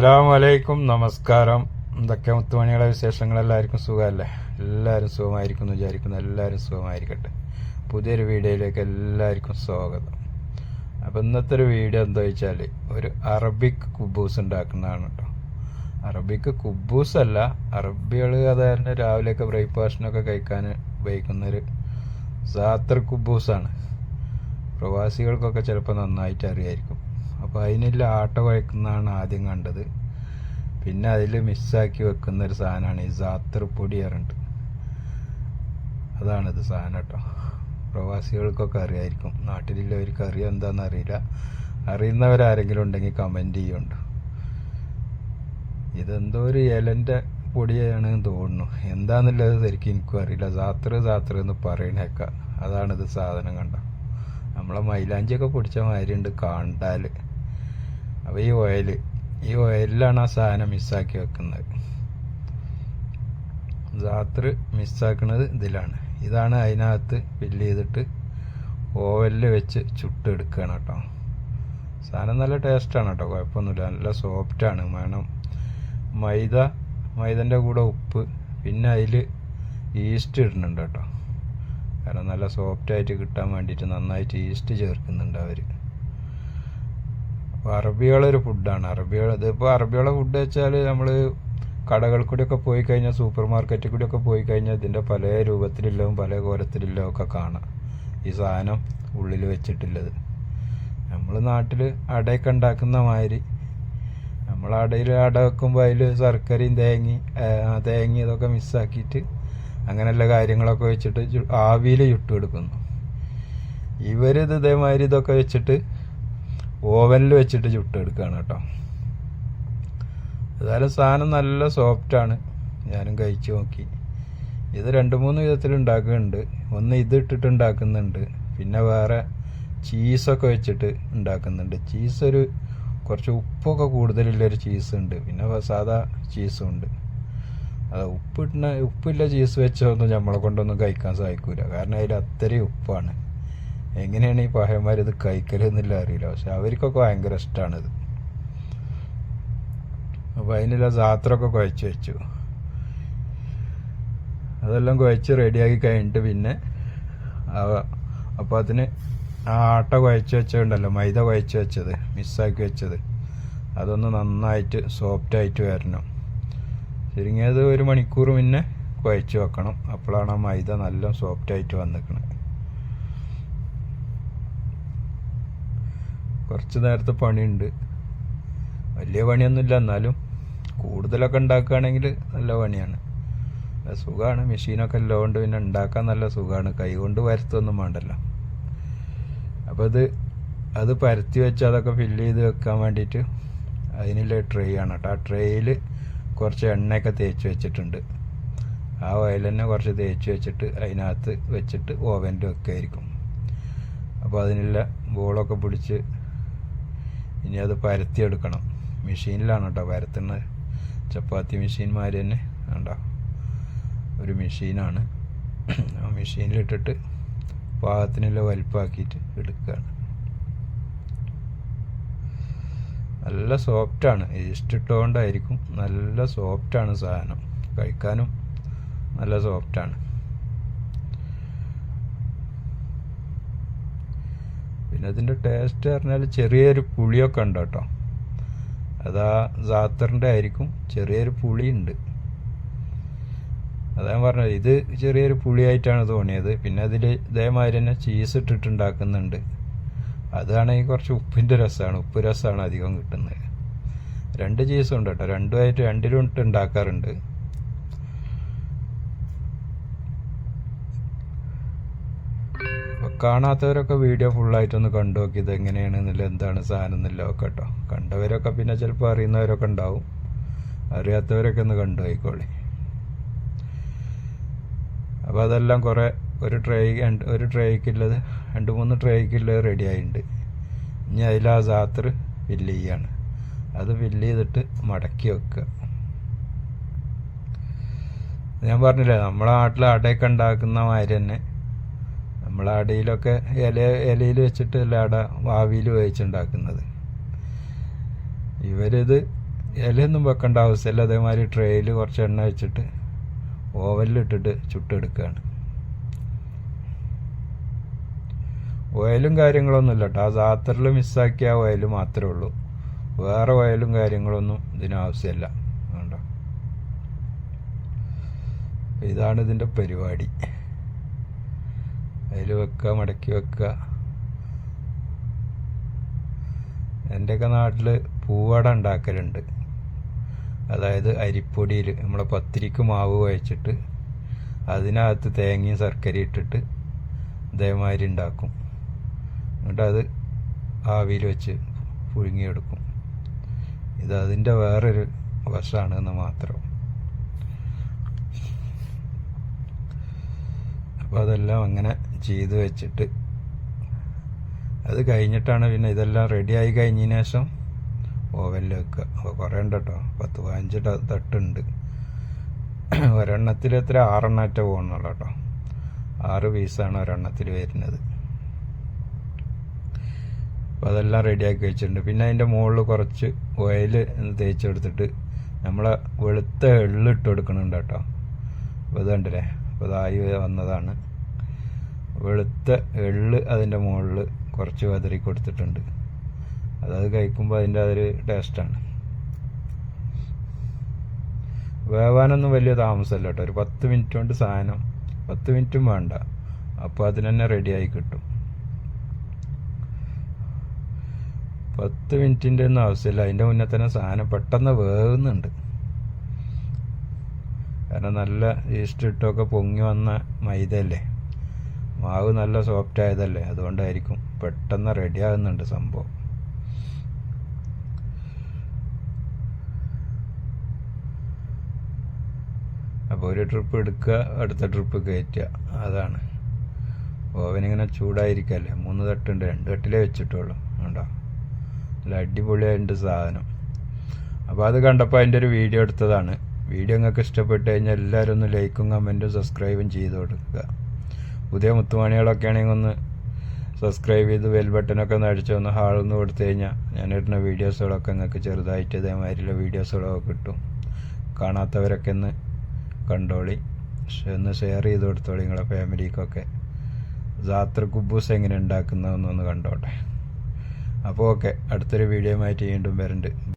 അസ്സലാമലൈക്കും. നമസ്കാരം. എന്തൊക്കെ മുത്തുമണികളെ വിശേഷങ്ങൾ? എല്ലാവർക്കും സുഖമല്ലേ? എല്ലാവരും സുഖമായിരിക്കും എന്ന് വിചാരിക്കുന്നു. എല്ലാവരും സുഖമായിരിക്കട്ടെ. പുതിയൊരു വീഡിയോയിലേക്ക് എല്ലാവർക്കും സ്വാഗതം. അപ്പോൾ ഇന്നത്തെ ഒരു വീഡിയോ എന്താ വെച്ചാൽ ഒരു അറബിക് കുബൂസ് ഉണ്ടാക്കുന്നതാണ് കേട്ടോ. അറബിക് കുബൂസ് അല്ല അറബികൾ സാധാരണ രാവിലെയൊക്കെ ബ്രേക്ക്ഫാസ്റ്റിനൊക്കെ കഴിക്കാൻ ഉപയോഗിക്കുന്നൊരു സാത്ര കുബൂസാണ്. പ്രവാസികൾക്കൊക്കെ ചിലപ്പോൾ നന്നായിട്ട് അറിയായിരിക്കും. അപ്പോൾ അതിനുള്ള ആട്ട കുഴക്കുന്നതാണ് ആദ്യം കണ്ടത്. പിന്നെ അതിൽ മിസ്സാക്കി വെക്കുന്ന ഒരു സാധനമാണ് ഈ സാത്തർ പൊടി അതാണിത് സാധനം കേട്ടോ. പ്രവാസികൾക്കൊക്കെ അറിയായിരിക്കും. നാട്ടിലുള്ളവർക്ക് അറിയാം എന്താണെന്ന് അറിയില്ല. അറിയുന്നവരാരെങ്കിലും ഉണ്ടെങ്കിൽ കമന്റ് ചെയ്യുന്നുണ്ട്. ഇതെന്തോ ഒരു ഇലന്റെ പൊടിയാണ് തോന്നുന്നു. എന്താണെന്നുള്ളത് ശരിക്കും എനിക്കും അറിയില്ല. സാത്ര സാത്ര എന്ന് പറയണേക്ക. അതാണിത് സാധനം കണ്ട. നമ്മളെ മൈലാഞ്ചിയൊക്കെ പൊടിച്ച മാതിരി ഉണ്ട് കണ്ടാൽ അപ്പോൾ ഈ ഓയിൽ ഈ ഓയിലാണ് ആ സാധനം മിസ്സാക്കി വെക്കുന്നത്. രാത്രി മിസ്സാക്കുന്നത് ഇതിലാണ്. ഇതാണ് അതിനകത്ത് ഫില്ല് ചെയ്തിട്ട് ഓവലിൽ വെച്ച് ചുട്ടെടുക്കുകയാണ് കേട്ടോ. സാധനം നല്ല ടേസ്റ്റാണ് കേട്ടോ കുഴപ്പമൊന്നുമില്ല. നല്ല സോഫ്റ്റാണ് വേണം മൈദ മൈദന്റെ കൂടെ ഉപ്പ് പിന്നെ അതിൽ ഈസ്റ്റ് ഇടുന്നുണ്ട് കേട്ടോ. കാരണം നല്ല സോഫ്റ്റായിട്ട് കിട്ടാൻ വേണ്ടിയിട്ട് നന്നായിട്ട് ഈസ്റ്റ് ചേർക്കുന്നുണ്ട് അവർ അപ്പോൾ അറബികളൊരു ഫുഡാണ് അറബികൾ ഇതിപ്പോൾ അറബികളെ ഫുഡ് വെച്ചാൽ നമ്മൾ കടകളിൽ കൂടിയൊക്കെ പോയി കഴിഞ്ഞാൽ സൂപ്പർ മാർക്കറ്റിൽ കൂടിയൊക്കെ പോയി കഴിഞ്ഞാൽ ഇതിന്റെ പല രൂപത്തിലുള്ളതും പല കോലത്തിലുള്ളതും ഒക്കെ കാണാം. ഈ സാധനം ഉള്ളിൽ വെച്ചിട്ടുള്ളത്. നമ്മൾ നാട്ടിൽ അടയൊക്കെ ഉണ്ടാക്കുന്ന മാതിരി. നമ്മൾ അടയിൽ അട വെക്കുമ്പോൾ അതിൽ ശർക്കരയും തേങ്ങി തേങ്ങ ഇതൊക്കെ മിസ്സാക്കിയിട്ട് അങ്ങനെയുള്ള കാര്യങ്ങളൊക്കെ വെച്ചിട്ട് ആവിയിൽ ചുട്ടെടുക്കുന്നു ഇവരിത് ഇതേമാതിരി ഇതൊക്കെ വെച്ചിട്ട് ഓവനിൽ വെച്ചിട്ട് ചുട്ടെടുക്കുകയാണ് കേട്ടോ. ഏതായാലും സാധനം നല്ല സോഫ്റ്റാണ് ഞാനും കഴിച്ചു നോക്കി. ഇത് രണ്ട് മൂന്ന് വിധത്തിൽ ഉണ്ടാക്കുന്നുണ്ട്. ഒന്ന് ഇത് ഇട്ടിട്ട് ഉണ്ടാക്കുന്നുണ്ട്. പിന്നെ വേറെ ചീസൊക്കെ വെച്ചിട്ട് ഉണ്ടാക്കുന്നുണ്ട്. ചീസ് ഒരു കുറച്ച് ഉപ്പൊക്കെ കൂടുതലുള്ളൊരു ചീസ് ഉണ്ട്. പിന്നെ സാധാ ചീസും ഉണ്ട്. അത് ഉപ്പിട്ട ഉപ്പില്ല ചീസ് വെച്ചൊന്നും നമ്മളെ കൊണ്ടൊന്നും കഴിക്കാൻ സാധിക്കൂല. കാരണം അതിൽ അത്രയും ഉപ്പാണ്. എങ്ങനെയാണ് ഈ പഹയന്മാരിത് കഴിക്കലെന്നില്ല അറിയില്ല. പക്ഷെ അവർക്കൊക്കെ ഭയങ്കര ഇഷ്ടമാണിത് അപ്പോൾ അതിനുള്ള സാത്രമൊക്കെ കുഴച്ച് വെച്ചു. അതെല്ലാം കുഴച്ച് റെഡിയാക്കി കഴിഞ്ഞിട്ട് പിന്നെ അപ്പോൾ അതിന് ആ ആട്ട കുഴച്ച് വെച്ചുണ്ടല്ലോ മൈദ കുഴച്ച് വെച്ചത് മിസ്സാക്കി വെച്ചത്. അതൊന്ന് നന്നായിട്ട് സോഫ്റ്റായിട്ട് വരണം. ചുരുങ്ങിയത് ഒരു മണിക്കൂർ മുന്നേ കുഴച്ച് വെക്കണം. അപ്പോഴാണ് ആ മൈദ നല്ല സോഫ്റ്റായിട്ട് വന്നിക്കണത് കുറച്ച് നേരത്തെ പണിയുണ്ട്. വലിയ പണിയൊന്നുമില്ല. എന്നാലും കൂടുതലൊക്കെ ഉണ്ടാക്കുകയാണെങ്കിൽ നല്ല പണിയാണ്. സുഖമാണ്. മെഷീനൊക്കെ ഉള്ളതുകൊണ്ട് പിന്നെ ഉണ്ടാക്കാൻ നല്ല സുഖമാണ്. കൈ കൊണ്ട് വരുത്തൊന്നും വേണ്ടല്ലോ. അപ്പോൾ അത് അത് പരത്തി വെച്ച് അതൊക്കെ ഫില്ല് ചെയ്ത് വെക്കാൻ വേണ്ടിയിട്ട് അതിനുള്ള ട്രേ ആണ് കേട്ടോ. ആ ട്രേയിൽ കുറച്ച് എണ്ണയൊക്കെ തേച്ച് വെച്ചിട്ടുണ്ട്. ആ ഓയിൽ കുറച്ച് തേച്ച് വെച്ചിട്ട് അതിനകത്ത് വെച്ചിട്ട് ഓവനിൽ വെക്കായിരിക്കും. അപ്പോൾ അതിനുള്ള ബോളൊക്കെ പിടിച്ച് ഇനി അത് പരത്തിയെടുക്കണം. മെഷീനിലാണ് കേട്ടോ പരത്തുന്നത്. ചപ്പാത്തി മെഷീൻമാർ തന്നെ കണ്ടോ? ഒരു മെഷീനാണ്. ആ മെഷീനിലിട്ടിട്ട് പാകത്തിനുള്ള വലിപ്പാക്കിയിട്ട് എടുക്കുകയാണ്. നല്ല സോഫ്റ്റാണ്. ഈസ്റ്റ് ഇട്ടുകൊണ്ടായിരിക്കും നല്ല സോഫ്റ്റാണ് സാധനം. കഴിക്കാനും നല്ല സോഫ്റ്റാണ്. പിന്നെ ഇതിന്റെ ടേസ്റ്റ് പറഞ്ഞാൽ ചെറിയൊരു പുളിയൊക്കെ ഉണ്ട് കേട്ടോ. അതാ സാത്തറിന്റെ ആയിരിക്കും. ചെറിയൊരു പുളിയുണ്ട്. അതാ പറഞ്ഞത്. ഇത് ചെറിയൊരു പുളിയായിട്ടാണ് തോന്നിയത്. പിന്നെ അതിൽ ഇതേമാതിരി തന്നെ ചീസ് ഇട്ടിട്ടുണ്ടാക്കുന്നുണ്ട് അതാണെങ്കിൽ കുറച്ച് ഉപ്പിന്റെ രസമാണ്. ഉപ്പ് രസമാണ് അധികം കിട്ടുന്നത്. രണ്ട് ചീസും ഉണ്ട് കേട്ടോ. രണ്ടുമായിട്ട് രണ്ടിലും ഇട്ട് ഉണ്ടാക്കാറുണ്ട്. കാണാത്തവരൊക്കെ വീഡിയോ ഫുള്ളായിട്ടൊന്ന് കണ്ടു നോക്കി ഇത് എങ്ങനെയാണ് എന്നില്ല എന്താണ് സാധനം എന്നില്ല ഒക്കെ കേട്ടോ. കണ്ടവരൊക്കെ പിന്നെ ചിലപ്പോൾ അറിയുന്നവരൊക്കെ ഉണ്ടാവും. അറിയാത്തവരൊക്കെ ഒന്ന് കണ്ടു പോയിക്കോളി അപ്പോൾ അതെല്ലാം കുറേ ഒരു ട്രേ ഒരു ട്രേക്കുള്ളത് രണ്ട് മൂന്ന് ട്രേക്കുള്ളത് റെഡി ആയിട്ടുണ്ട്. ഇനി അതിൽ ആ സാത്തർ ഫില്ല് ചെയ്യാണ്. അത് ഫില്ല് ചെയ്തിട്ട് മടക്കി വെക്കുക. ഞാൻ പറഞ്ഞില്ലേ നമ്മളെ നാട്ടിൽ അടയൊക്കെ ഉണ്ടാക്കുന്ന മാതിരി തന്നെ നമ്മളെ അടയിലൊക്കെ ഇല ഇലയിൽ വെച്ചിട്ടല്ല അട വാവിയിൽ വേവിച്ചുണ്ടാക്കുന്നത്. ഇവരിത് ഇലയൊന്നും വെക്കേണ്ട ആവശ്യമില്ല. അതേമാതിരി ട്രേയിൽ കുറച്ച് എണ്ണ വെച്ചിട്ട് ഓവനിലിട്ടിട്ട് ചുട്ടെടുക്കുകയാണ്. ഓയിലും കാര്യങ്ങളൊന്നുമില്ല കേട്ടോ. ആ സാത്തറിൽ മിസ്സാക്കിയ ഓയിൽ മാത്രമേ ഉള്ളൂ. വേറെ ഓയിലും കാര്യങ്ങളൊന്നും ഇതിനാവശ്യമില്ല വേണ്ട ഇതാണ് ഇതിന്റെ പരിപാടി. അതിൽ വെക്കുക മടക്കി വെക്കുക എന്റെയൊക്കെ നാട്ടിൽ പൂവട ഉണ്ടാക്കലുണ്ട്. അതായത് അരിപ്പൊടിയിൽ നമ്മളെ പത്തിരിക്ക് മാവ് കുഴച്ചിട്ട് അതിനകത്ത് തേങ്ങയും ശർക്കരയും ഇട്ടിട്ട് ഇതേമാതിരി ഉണ്ടാക്കും. എന്നിട്ട് അത് ആവിയിൽ വെച്ച് പുഴുങ്ങിയെടുക്കും. ഇത് അതിന്റെ വേറൊരു വശമാണ് എന്ന് മാത്രം. അപ്പോൾ അതെല്ലാം അങ്ങനെ ചെയ്തു വെച്ചിട്ട് അത് കഴിഞ്ഞിട്ടാണ് പിന്നെ ഇതെല്ലാം റെഡിയായി കഴിഞ്ഞതിന് ശേഷം ഓവനിൽ വെക്കുക. അപ്പോൾ കുറേ ഉണ്ട് കേട്ടോ പത്ത് പതിനഞ്ച് തട്ടുണ്ട്. ഒരെണ്ണത്തിൽ എത്ര? ആറെണ്ണാറ്റ പോകുന്നുള്ളൂ കേട്ടോ ആറ് പീസാണ് ഒരെണ്ണത്തിൽ വരുന്നത്. അപ്പോൾ അതെല്ലാം റെഡിയാക്കി വെച്ചിട്ടുണ്ട്. പിന്നെ അതിന്റെ മുകളിൽ കുറച്ച് ഓയിൽ തേച്ചെടുത്തിട്ട് നമ്മളെ വെളുത്ത എള്ളിട്ട് കൊടുക്കണുണ്ട് കേട്ടോ അപ്പോൾ ഇത് ഇതായി വന്നതാണ്. വെളുത്ത എള്ള് അതിന്റെ മുകളിൽ കുറച്ച് വതറി കൊടുത്തിട്ടുണ്ട്. അതത് കഴിക്കുമ്പോൾ അതിന്റെ അതൊരു ടേസ്റ്റാണ്. വേവാനൊന്നും വലിയ താമസമല്ല കേട്ടോ. ഒരു പത്ത് മിനിറ്റ് കൊണ്ട് സാധനം പത്ത് മിനിറ്റും വേണ്ട. അപ്പോൾ അതിന് തന്നെ റെഡിയായി കിട്ടും. പത്ത് മിനിറ്റിന്റെ ഒന്നും ആവശ്യമില്ല. അതിന്റെ മുന്നേ തന്നെ സാധനം പെട്ടെന്ന് വേവുന്നുണ്ട്. കാരണം നല്ല ഈസ്റ്റ് ഇട്ടൊക്കെ പൊങ്ങി വന്ന മൈദയല്ലേ? മാവ് നല്ല സോഫ്റ്റ് ആയതല്ലേ? അതുകൊണ്ടായിരിക്കും പെട്ടെന്ന് റെഡി ആകുന്നുണ്ട് സംഭവം. അപ്പോൾ ഒരു ട്രിപ്പ് എടുക്കുക അടുത്ത ട്രിപ്പ് കയറ്റുക. അതാണ്. ഓവനിങ്ങനെ ചൂടായിരിക്കല്ലേ? മൂന്ന് തട്ടുണ്ട്. രണ്ട് തട്ടിലേ വെച്ചിട്ടുള്ളൂ. കണ്ടോ? നല്ല അടിപൊളിയായിട്ടുണ്ട് സാധനം. അപ്പോൾ അത് കണ്ടപ്പോൾ അതിന്റെ ഒരു വീഡിയോ എടുത്തതാണ്. വീഡിയോ നിങ്ങൾക്ക് ഇഷ്ടപ്പെട്ട് കഴിഞ്ഞാൽ എല്ലാവരും ഒന്ന് ലൈക്കും കമന്റും സബ്സ്ക്രൈബും ചെയ്ത് കൊടുക്കുക. പുതിയ മുത്തുമണികളൊക്കെ ആണെങ്കിൽ ഒന്ന് സബ്സ്ക്രൈബ് ചെയ്ത് ബെൽ ബട്ടനൊക്കെ ഒന്ന് അടിച്ച് ഒന്ന് ഹാളൊന്ന് കൊടുത്തു കഴിഞ്ഞാൽ ഞാൻ ഇടുന്ന വീഡിയോസുകളൊക്കെ നിങ്ങൾക്ക് ചെറുതായിട്ട് ഇതേമാതിരിയുള്ള വീഡിയോസുകളൊക്കെ കിട്ടും. കാണാത്തവരൊക്കെ ഒന്ന് കണ്ടോളി. ഒന്ന് ഷെയർ ചെയ്ത് കൊടുത്തോളി നിങ്ങളുടെ ഫാമിലിക്കൊക്കെ. ജാത്ര കുബൂസ് എങ്ങനെ ഉണ്ടാക്കുന്നതെന്നൊന്ന് കണ്ടോട്ടെ. അപ്പോൾ ഓക്കെ അടുത്തൊരു വീഡിയോ ആയിട്ട് വീണ്ടും വരുന്നുണ്ട്